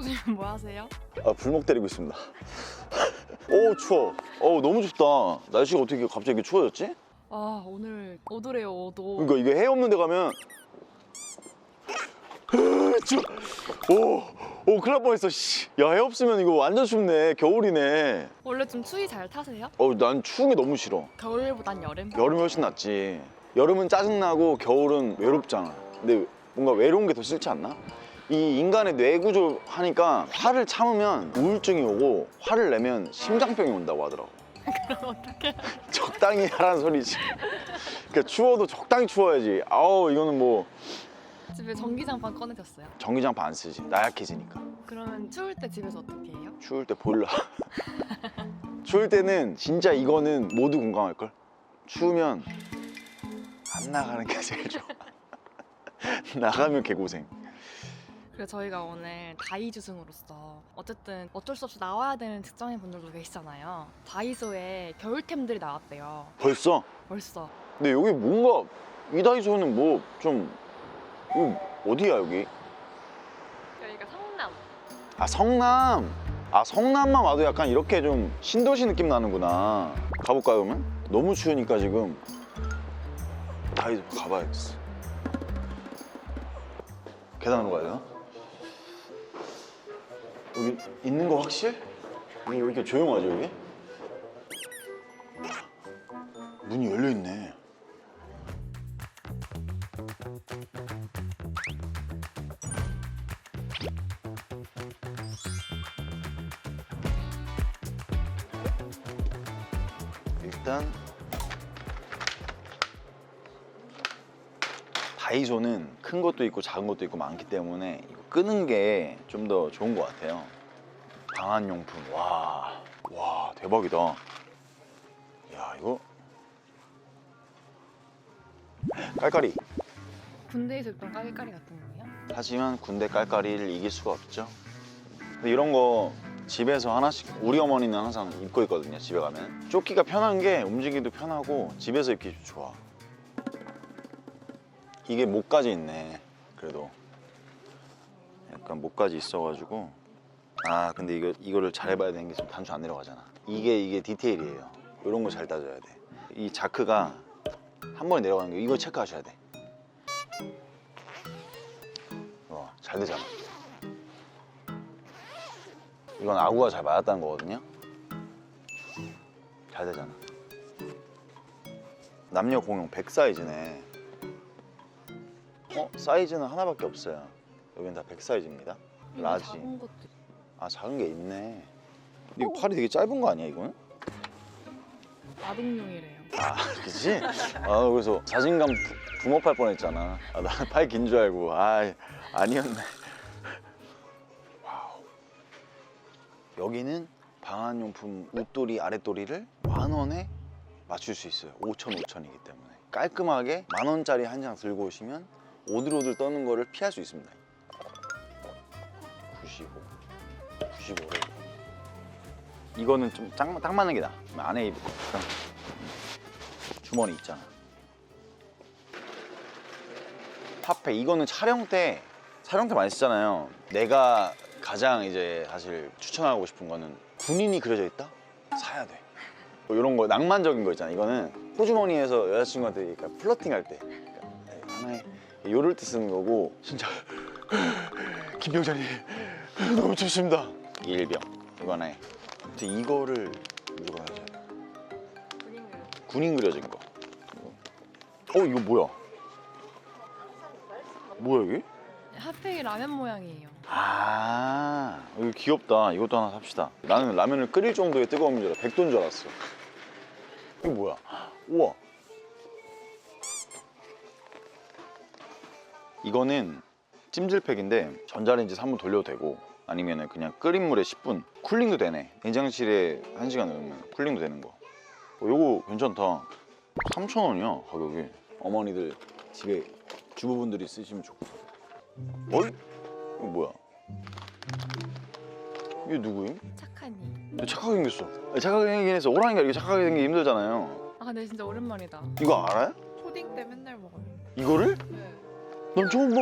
교수님 뭐 하세요? 아, 불목 때리고 있습니다. 오 추워. 어 너무 춥다. 날씨가 어떻게 갑자기 이렇게 추워졌지? 아 오늘 오도래요 오도. 그러니까 이게 해 없는 데 가면 추워. 오, 오 큰일 날 뻔했어. 씨. 야, 해 없으면 이거 완전 춥네. 겨울이네. 원래 좀 추위 잘 타세요? 어, 난 추운 게 너무 싫어. 겨울보단 여름? 여름이 훨씬 낫지. 여름은 짜증나고 겨울은 외롭잖아. 근데 뭔가 외로운 게 더 싫지 않나? 이 인간의 뇌 구조 하니까 화를 참으면 우울증이 오고 화를 내면 심장병이 온다고 하더라고. 그럼 어떡해? 적당히 하라는 소리지. 그러니까 추워도 적당히 추워야지. 아우 이거는 뭐 집에 전기장판 꺼내셨어요? 전기장판 안 쓰지. 나약해지니까. 그러면 추울 때 집에서 어떻게 해요? 추울 때 보일러. 추울 때는 진짜 이거는 모두 공감할 걸. 추우면 안 나가는 게 제일 좋아. 나가면 개고생. 그래서 저희가 오늘 다이주승으로서 어쨌든 어쩔 수 없이 나와야 되는 직장인 분들도 계시잖아요. 다이소에 겨울템들이 나왔대요. 벌써? 벌써. 근데 여기 뭔가 이 다이소는 뭐 좀 어디야 여기? 여기가 성남. 아 성남. 아 성남만 와도 약간 이렇게 좀 신도시 느낌 나는구나. 가볼까요 그러면? 너무 추우니까 지금 다이소 가봐야겠어. 계단으로 가야 되나? 여기 있는 거 확실? 여기 왜 이렇게 조용하지 여기? 문이 열려 있네. 다이소는 큰 것도 있고 작은 것도 있고 많기 때문에 이거 끄는 게 좀 더 좋은 것 같아요. 방한용품 와, 와 대박이다. 야 이거 깔깔이. 군대에서 입던 까기까리 같은 거예요? 하지만 군대 깔깔이를 이길 수가 없죠. 근데 이런 거 집에서 하나씩 우리 어머니는 항상 입고 있거든요. 집에 가면 조끼가 편한 게 움직이기도 편하고 집에서 입기 좋아. 이게 목까지 있네. 그래도 약간 목까지 있어가지고 아 근데 이거 이거를 잘 해봐야 되는 게 지금 단추 안 내려가잖아. 이게 이게 디테일이에요. 이런 거 잘 따져야 돼. 이 자크가 한 번에 내려가는 게 이거 체크하셔야 돼. 어, 잘 되잖아. 이건 아구가 잘 맞았다는 거거든요. 잘 되잖아. 남녀 공용 100 사이즈네. 어? 사이즈는 하나밖에 없어요. 여긴 다 100 사이즈입니다. 이거 라지. 작은 것도 있- 아 작은 게 있네. 이거 팔이 되게 짧은 거 아니야 이거는? 아동용이래요. 아 그치? 아 그래서 자신감 부, 붕업할 뻔했잖아. 아, 나는 팔긴 줄 알고 아 아니었네. 와우. 여기는 방한용품 웃돌이 아랫돌이를 만 원에 맞출 수 있어요. 5천 5천이기 때문에 깔끔하게 만 원짜리 한 장 들고 오시면 오들오들 떠는 거를 피할 수 있습니다. 95, 95를 이거는 좀딱 맞는 게 나. 안에 입을 주머니 있잖아. 핫팩 이거는 촬영 때 촬영 때 많이 쓰잖아요. 내가 가장 이제 사실 추천하고 싶은 거는 군인이 그려져 있다? 사야 돼. 뭐 이런 거 낭만적인 거 있잖아. 이거는 호주머니에서 여자친구한테 그러니까 플러팅 할 때 그러니까 하나의 요럴 때 쓰는 거고 진짜 김병자님 너무 춥습니다. 일병 이거 하나에. 근데 이거를 무조건 돼. 군인 그려진 거. 어 이거 뭐야? 뭐야 이게? 핫팩이 라면 모양이에요. 아 이거 귀엽다. 이것도 하나 삽시다. 나는 라면을 끓일 정도의 뜨거움인 줄 알아. 백도인 줄 알았어. 이거 뭐야? 우와. 이거는 찜질팩인데 전자레인지 3분 돌려도 되고 아니면 그냥 끓인 물에 10분 쿨링도 되네. 냉장실에 1시간 넣으면 쿨링도 되는 거. 어, 이거 괜찮다. 3,000원이야 가격이. 어머니들 집에 주부분들이 쓰시면 좋고. 어이? 이거 뭐야? 이게 누구임? 착하니. 너 착하게 생겼어. 아니, 착하게 생기긴 했어. 호랑이가 이렇게 착하게 생기기 힘들잖아요. 아 근데 진짜 오랜만이다. 이거 알아요? 초딩 때 맨날 먹어요. 이거를? 네. 난 처음 봐.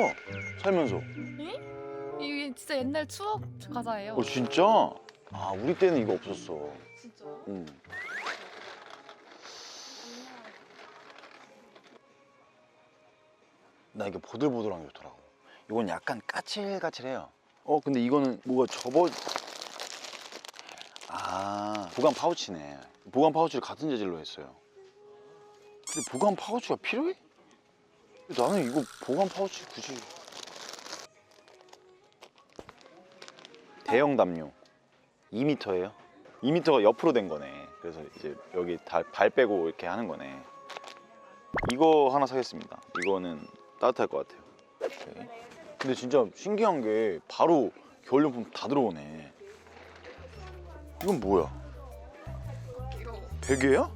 살면서. 이게 진짜 옛날 추억 과자예요. 어 진짜? 아 우리 때는 이거 없었어. 진짜. 응. 나 이게 보들보들한 게 좋더라고. 이건 약간 까칠까칠해요. 어 근데 이거는 뭐가 접어 아 보관 파우치네. 보관 파우치를 같은 재질로 했어요. 근데 보관 파우치가 필요해? 나는 이거 보관 파우치 굳이 대형 담요 2m예요. 2m가 옆으로 된 거네. 그래서 이제 여기 다, 발 빼고 이렇게 하는 거네. 이거 하나 사겠습니다. 이거는 따뜻할 것 같아요. 오케이. 근데 진짜 신기한 게 바로 겨울용품 다 들어오네. 이건 뭐야? 베개야?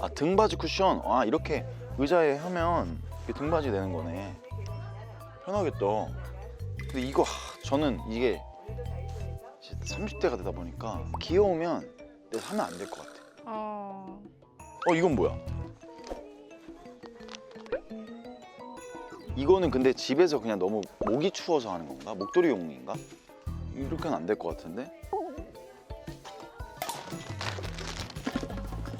아 등받이 쿠션. 아 이렇게 의자에 하면 이렇게 등받이 되는 거네. 편하겠다. 근데 이거 하, 저는 이게 30대가 되다 보니까 귀여우면 내가 사면 안 될 것 같아. 어. 어 이건 뭐야? 이거는 근데 집에서 그냥 너무 목이 추워서 하는 건가? 목도리용인가? 이렇게는 안 될 것 같은데?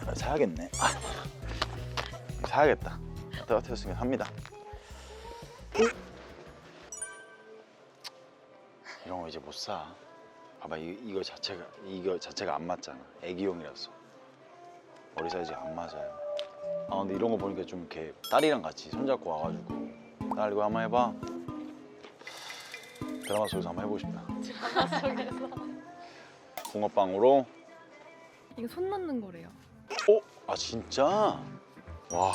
아, 사야겠네. 아, 사야겠다. 따뜻해졌으니까 삽니다. 이런 거 이제 못 사. 봐봐 이, 이거 자체가 이거 자체가 안 맞잖아. 애기용이라서 머리 사이즈가 안 맞아요. 아 근데 이런 거 보니까 좀 이렇게 딸이랑 같이 손잡고 와가지고 딸 이거 한번 해봐. 드라마 속에서 한번 해보고 싶다. 붕어빵으로. 이거 손 넣는 거래요. 어? 아 진짜? 와.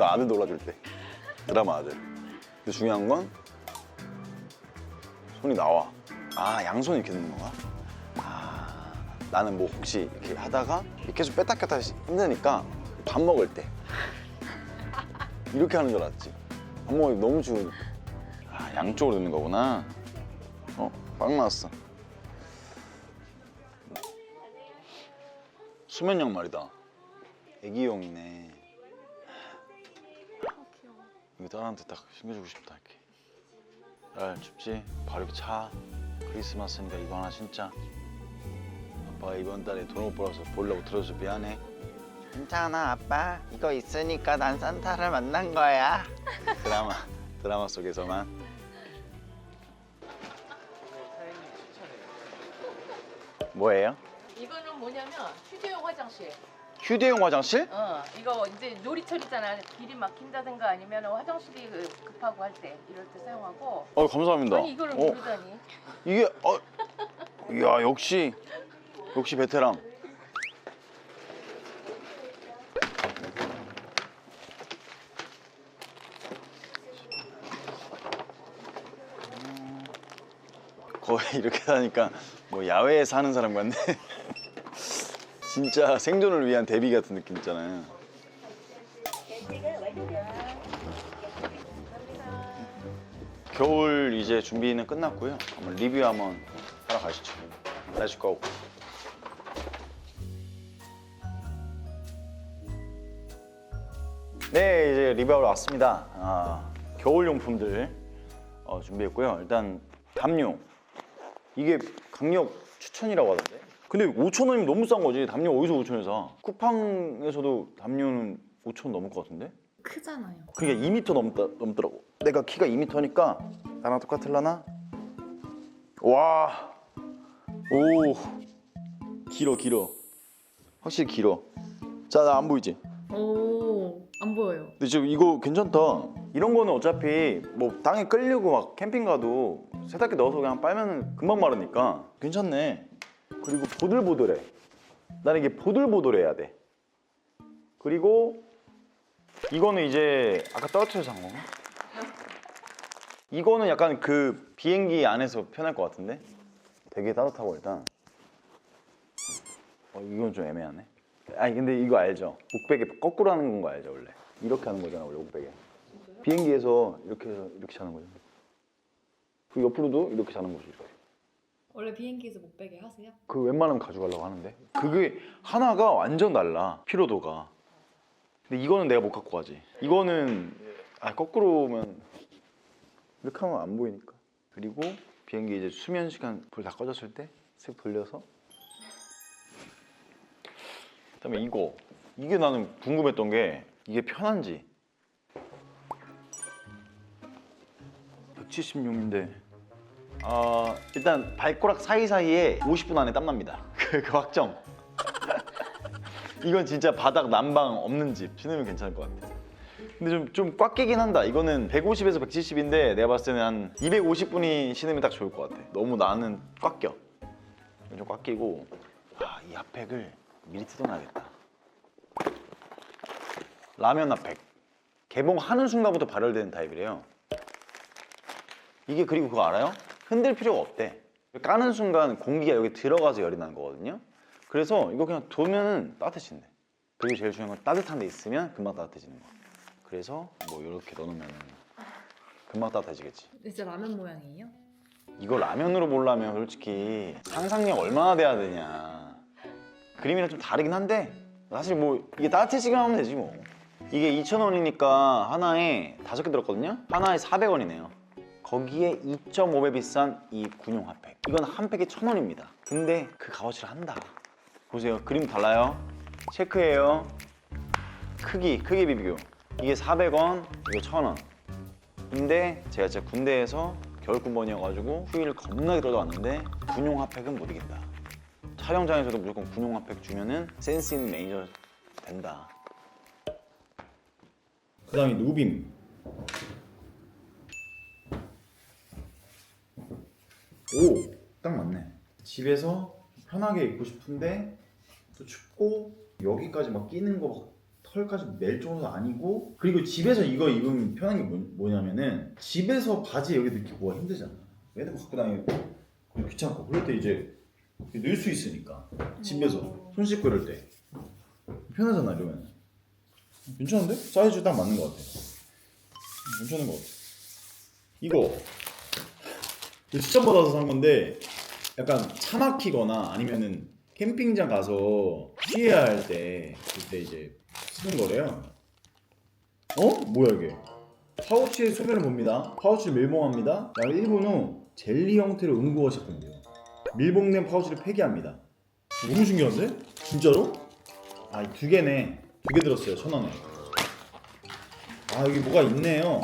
이거 아들 놀아줄 때. 드라마 아들. 근데 중요한 건 손이 나와. 아 양손 이렇게 넣는 건가? 아 나는 뭐 혹시 이렇게 하다가 계속 뺐다 꼈다 힘드니까 밥 먹을 때. 이렇게 하는 줄 알았지. 밥 먹으기 너무 추우니까 아 양쪽으로 넣는 거구나. 어 빵 나왔어. 수면 양 말이다. 애기용이네. 이거 딸한테 딱 챙겨주고 싶다 이렇게 딸 춥지? 바로 이렇게 차 크리스마스니까 이거 하나 신자 아빠가 이번 달에 돈못 벌어서 보려고 들어줘서 미안해 괜찮아 아빠 이거 있으니까 난 산타를 만난 거야 드라마 드라마 속에서만 뭐예요? 이거는 뭐냐면 휴대용 화장실. 휴대용 화장실? 어, 이거 이제 놀이터리잖아. 길이 막힌다든가 아니면 화장실이 그 급하고 할 때 이럴 때 사용하고. 어 감사합니다 아니 이거를 어, 모르다니. 이게 어 이야 역시 역시 베테랑 거의 이렇게 사니까 뭐 야외에 사는 사람 같네 진짜 생존을 위한 대비 같은 느낌 있잖아요 겨울 이제 준비는 끝났고요. 한번 리뷰 한번 하러 가시죠. Let's go. 네, 이제 리뷰하러 왔습니다. 아, 겨울 용품들 어, 준비했고요. 일단 담요. 이게 강력 추천이라고 하던데. 근데 5천 원이면 너무 싼 거지. 담요 어디서 5천 원에 사? 쿠팡에서도 담요는 5천 원 넘을 것 같은데? 크잖아요. 그게 2m 넘다, 넘더라고. 내가 키가 2m니까 나랑 똑같을라나? 와, 오, 길어 길어. 확실히 길어. 자, 나 안 보이지? 오, 안 보여요. 근데 지금 이거 괜찮다. 이런 거는 어차피 뭐 땅에 끌리고 막 캠핑 가도 세탁기 넣어서 그냥 빨면 금방 마르니까 괜찮네. 그리고 보들보들해. 나는 이게 보들보들해야 돼. 그리고 이거는 이제 아까 떨어뜨려서 한 건가? 이거는 약간 그 비행기 안에서 편할 것 같은데? 되게 따뜻하고 일단 어, 이건 좀 애매하네. 아니 근데 이거 알죠? 목베개 거꾸로 하는 건 거 알죠 원래? 이렇게 하는 거잖아 원래 목베개. 비행기에서 이렇게 이렇게 자는 거죠. 그 옆으로도 이렇게 자는 거죠 이렇게. 원래 비행기에서 못 빼게 하세요? 그 웬만하면 가져가려고 하는데 그게 하나가 완전 달라 피로도가 근데 이거는 내가 못 갖고 가지. 이거는 아 거꾸로면 이렇게 하면 안 보이니까. 그리고 비행기 이제 수면 시간 불 다 꺼졌을 때쓱 돌려서. 그다음에 이거 이게 나는 궁금했던 게 이게 편한지. 176인데 아 일단 발가락 사이사이에 50분 안에 땀납니다. 그, 그 확정. 이건 진짜 바닥 난방 없는 집 신으면 괜찮을 것 같아. 근데 좀 좀 꽉 끼긴 한다. 이거는 150에서 170인데 내가 봤을 때는 한 250분이 신으면 딱 좋을 것 같아. 너무 나는 꽉 껴. 좀 꽉 끼고 아, 이 핫팩을 미리 뜯어놔야겠다. 라면 핫팩. 개봉하는 순간부터 발열되는 타입이래요. 이게 그리고 그거 알아요? 흔들 필요가 없대. 까는 순간 공기가 여기 들어가서 열이 나는 거거든요. 그래서 이거 그냥 두면은 따뜻해진대. 그리고 제일 중요한 건 따뜻한 데 있으면 금방 따뜻해지는 거. 그래서 뭐 이렇게 넣어놓으면 금방 따뜻해지겠지. 진짜 라면 모양이에요? 이거 라면으로 보려면 솔직히 상상력 얼마나 돼야 되냐. 그림이랑 좀 다르긴 한데 사실 뭐 이게 따뜻해지기만 하면 되지 뭐. 이게 2,000원이니까 하나에 다섯 개 들었거든요. 하나에 400원이네요. 거기에 2.5배 비싼 이 군용 핫팩. 이건 한 팩에 1,000원입니다. 근데 그 값어치를 한다. 보세요. 그림 달라요. 체크해요. 크기, 크기 비교. 이게 400원, 이거 1,000원. 근데 제가 진짜 군대에서 겨울군번이어가지고 휴일을 겁나게 떨어왔는데 군용 핫팩은 못 이긴다. 촬영장에서도 무조건 군용 핫팩 주면은 센스 있는 매니저 된다. 그 다음에 누빔. 오, 딱 맞네. 집에서 편하게 입고 싶은데 또 춥고 여기까지 막 끼는 거막 털까지 멜 정도는 아니고 그리고 집에서 이거 입으면 편한 게 뭐, 뭐냐면은 집에서 바지 여기 넣기 뭐가 힘들잖아. 얘들 갖고 다니고 귀찮고 그럴 때 이제 넣을 수 있으니까 집에서 손 씻고 이럴 때 편하잖아 이러면 괜찮은데? 사이즈 딱 맞는 것 같아. 괜찮은 것 같아. 이거 추천 받아서 산 건데 약간 차 막히거나 아니면은 캠핑장 가서 쉬어야 할 때 그때 이제 쓰는 거래요. 어? 뭐야 이게? 파우치의 소변을 봅니다. 파우치를 밀봉합니다. 그다음에 1분 후 젤리 형태로 응고가 시작됩니다. 밀봉된 파우치를 폐기합니다. 너무 신기한데? 진짜로? 아, 이두 개네. 두 개 들었어요. 천 원에. 아, 여기 뭐가 있네요.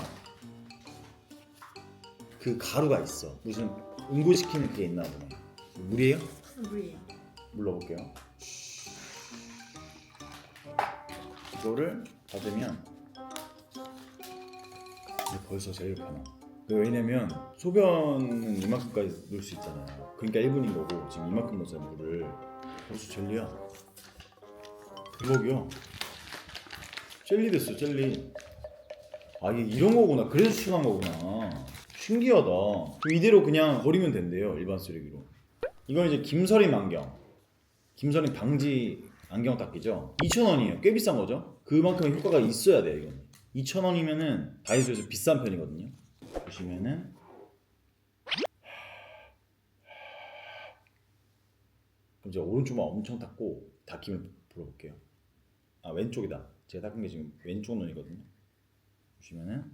그 가루가 있어. 무슨 응고시키는 게 있나 보네. 물이에요? 물이에요. 물 넣어볼게요. 이거를 받으면 이제 벌써 제일 편해. 왜냐면 소변은 이만큼까지 넣을 수 있잖아요. 그러니까 1분인 거고 지금 이만큼 넣었잖아 물을. 벌써 젤리야. 대박이야. 젤리 됐어 젤리. 아 이게 이런 거구나. 그래서 추가한 거구나. 신기하다. 이대로 그냥 버리면 된대요 일반 쓰레기로. 이건 이제 김서림 안경. 김서림 방지 안경 닦기죠. 2,000원이에요. 꽤 비싼 거죠. 그만큼의 효과가 있어야 돼요, 이건. 2,000원이면은 다이소에서 비싼 편이거든요. 보시면은 제가 오른쪽만 엄청 닦고 닦이면 불어볼게요. 아 왼쪽이다. 제가 닦은 게 지금 왼쪽 눈이거든요. 보시면은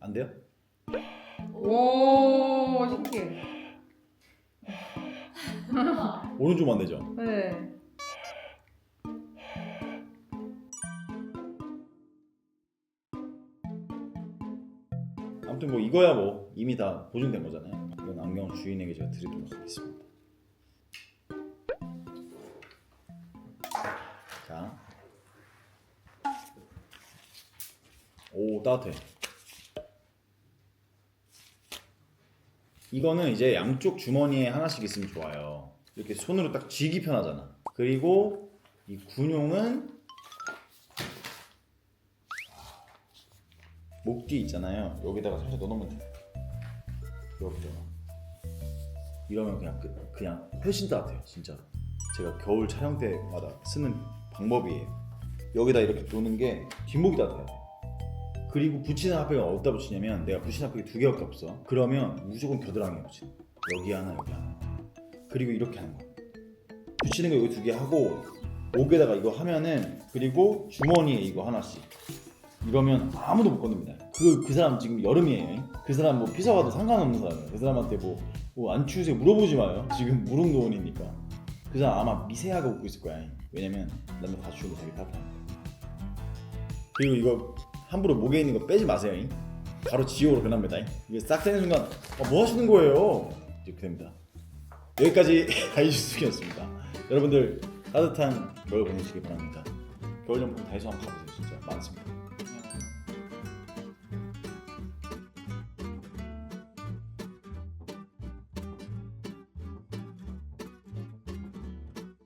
안 돼요? 오 신기해. 오른쪽만 되죠. 네. 아무튼 뭐 이거야 뭐 이미 다 보증된 거잖아요. 이건 안경 주인에게 제가 드리도록 하겠습니다. 자, 오 따뜻해. 이거는 이제 양쪽 주머니에 하나씩 있으면 좋아요. 이렇게 손으로 딱 쥐기 편하잖아. 그리고 이 군용은 목뒤 있잖아요. 여기다가 살짝 넣어놓으면 돼. 이렇게. 이러면 그냥 끝. 그냥 훨씬 따뜻해요, 진짜. 제가 겨울 촬영 때마다 쓰는 방법이에요. 여기다 이렇게 놓는 게 뒷목이 따뜻해야 돼. 그리고 붙이는 핫팩은 어디다 붙이냐면 내가 붙이는 핫팩이 두 개밖에 없어. 그러면 무조건 겨드랑이에 붙여. 여기 하나, 여기 하나. 그리고 이렇게 하는 거. 붙이는 거 여기 두 개 하고 목에다가 이거 하면은 그리고 주머니에 이거 하나씩 이러면 아무도 못 건듭니다. 그, 그 사람 지금 여름이에요. 그 사람 뭐 피서 가도 상관없는 사람이에요. 그 사람한테 뭐, 뭐 안 추우세요? 물어보지 마요. 지금 무릉도원이니까. 그 사람 아마 미세하게 웃고 있을 거야. 왜냐면 남들 다 추우고 자기 따뜻하니까. 그리고 이거 함부로 목에 있는 거 빼지 마세요. 바로 지옥으로 변합니다. 이게 싹 되는 순간 아, 뭐 하시는 거예요? 이렇게 됩니다. 여기까지 다이슈스였습니다. 여러분들 따뜻한 겨울 보내시기 바랍니다. 겨울 전부터 다이소 한번 가보세요. 진짜 많습니다.